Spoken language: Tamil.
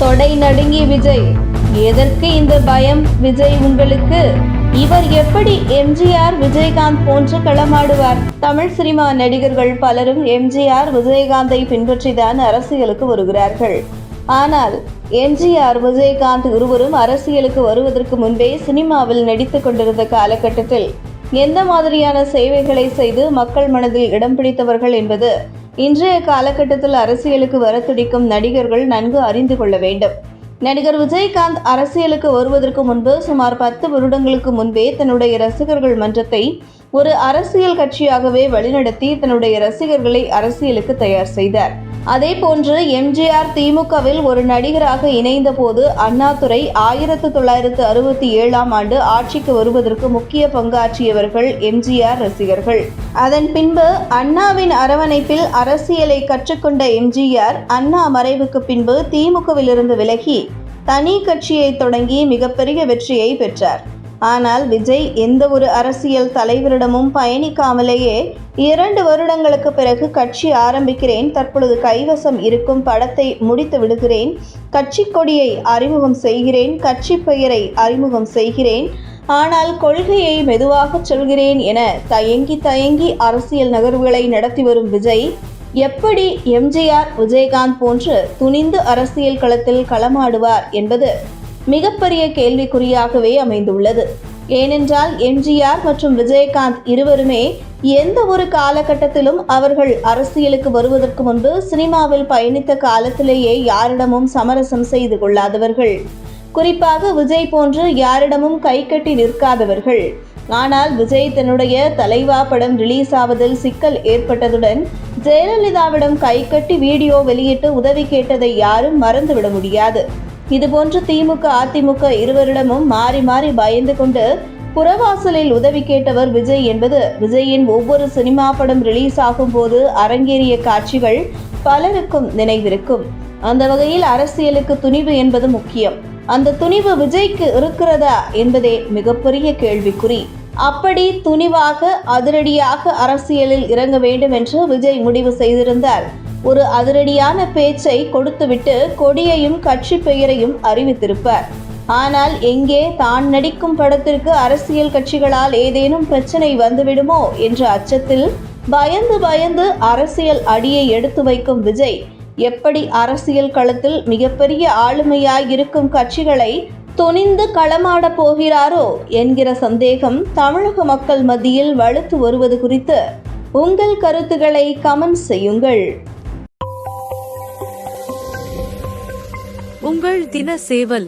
தொடை நடுங்கி விஜய். எதற்கு இந்த பயம் விஜய் உங்களுக்கு? இவர் எப்படி எம்ஜிஆர் விஜயகாந்த் போன்று களமாடுவார்? தமிழ் சினிமா நடிகர்கள் பலரும் எம்ஜிஆர் விஜயகாந்தை பின்பற்றிதான் அரசியலுக்கு வருகிறார்கள். ஆனால் எம்ஜிஆர் விஜயகாந்த் இருவரும் அரசியலுக்கு வருவதற்கு முன்பே சினிமாவில் நடித்துக் கொண்டிருந்த காலகட்டத்தில் எந்த மாதிரியான சேவைகளை செய்து மக்கள் மனதில் இடம் பிடித்தவர்கள் என்பது இன்றைய காலகட்டத்தில் அரசியலுக்கு வர துடிக்கும் நடிகர்கள் நன்கு அறிந்து கொள்ள வேண்டும். நடிகர் விஜயகாந்த் அரசியலுக்கு வருவதற்கு முன்பு சுமார் பத்து வருடங்களுக்கு முன்பே தன்னுடைய ரசிகர்கள் மன்றத்தை ஒரு அரசியல் கட்சியாகவே வழிநடத்தி தன்னுடைய ரசிகர்களை அரசியலுக்கு தயார் செய்தார். அதே போன்று எம்ஜிஆர் திமுகவில் ஒரு நடிகராக இணைந்த போது அண்ணாதுரை ஆயிரத்து தொள்ளாயிரத்து அறுபத்தி ஏழாம் ஆண்டு ஆட்சிக்கு வருவதற்கு முக்கிய பங்காற்றியவர்கள் எம்ஜிஆர் ரசிகர்கள். அதன் பின்பு அண்ணாவின் அரவணைப்பில் அரசியலை கற்றுக்கொண்ட எம்ஜிஆர் அண்ணா மறைவுக்கு பின்பு திமுகவிலிருந்து விலகி தனி கட்சியை தொடங்கி மிகப்பெரிய வெற்றியை பெற்றார். ஆனால் விஜய் எந்த ஒரு அரசியல் தலைவரிடமும் பயணிக்காமலேயே இரண்டு வருடங்களுக்கு பிறகு கட்சி ஆரம்பிக்கிறேன். தற்பொழுது கைவசம் இருக்கும் படத்தை முடித்து விடுகிறேன். கட்சி கொடியை அறிமுகம் செய்கிறேன். கட்சி பெயரை அறிமுகம் செய்கிறேன். ஆனால் கொள்கையை மெதுவாக சொல்கிறேன் என தயங்கி தயங்கி அரசியல் நகர்வுகளை நடத்தி வரும் விஜய் எப்படி எம்ஜிஆர் விஜயகாந்த் போன்று துணிந்து அரசியல் களத்தில் களமாடுவார் என்பது மிகப்பெரிய கேள்விக்குறியாகவே அமைந்துள்ளது. ஏனென்றால் எம்ஜிஆர் மற்றும் விஜயகாந்த் இருவருமே எந்த ஒரு காலகட்டத்திலும் அவர்கள் அரசியலுக்கு வருவதற்கு முன்பு சினிமாவில் பயணித்த காலத்திலேயே யாரிடமும் சமரசம் செய்து கொள்ளாதவர்கள். குறிப்பாக விஜய் போன்று யாரிடமும் கை கட்டி நிற்காதவர்கள். ஆனால் விஜய் தன்னுடைய தலைவா படம் ரிலீஸ் ஆவதில் சிக்கல் ஏற்பட்டதுடன் ஜெயலலிதாவிடம் கை கட்டி வீடியோ வெளியிட்டு உதவி கேட்டதை யாரும் மறந்துவிட முடியாது. இதுபோன்று திமுக அதிமுக இருவரிடமும் மாறி மாறி பயந்து கொண்டு புறவாசலில் உதவி கேட்டவர் விஜய் என்பது. விஜயின் ஒவ்வொரு சினிமா படம் ரிலீஸ் ஆகும் போது அரங்கேறிய காட்சிகள் பலருக்கும் நினைவிருக்கும். அந்த வகையில் அரசியலுக்கு துணிவு என்பது முக்கியம். அந்த துணிவு விஜய்க்கு இருக்கிறதா என்பதே மிகப்பெரிய கேள்விக்குறி. அப்படி துணிவாக அதிரடியாக அரசியலில் இறங்க வேண்டும் என்று விஜய் முடிவு செய்திருந்தார். ஒரு அதிரடியான பேச்சை கொடுத்துவிட்டு கொடியையும் கட்சி பெயரையும் அறிவித்திருப்பார். ஆனால் எங்கே தான் நடிக்கும் படத்திற்கு அரசியல் கட்சிகளால் ஏதேனும் பிரச்சனை வந்துவிடுமோ என்ற அச்சத்தில் பயந்து பயந்து அரசியல் அடியை எடுத்து வைக்கும் விஜய் எப்படி அரசியல் களத்தில் மிகப்பெரிய ஆளுமையாய் இருக்கும் கட்சிகளை துணிந்து களமாடப் போகிறாரோ என்கிற சந்தேகம் தமிழக மக்கள் மத்தியில் வலுத்து வருவது குறித்து உங்கள் கருத்துக்களை கமெண்ட் செய்யுங்கள். உங்கள் தின சேவல்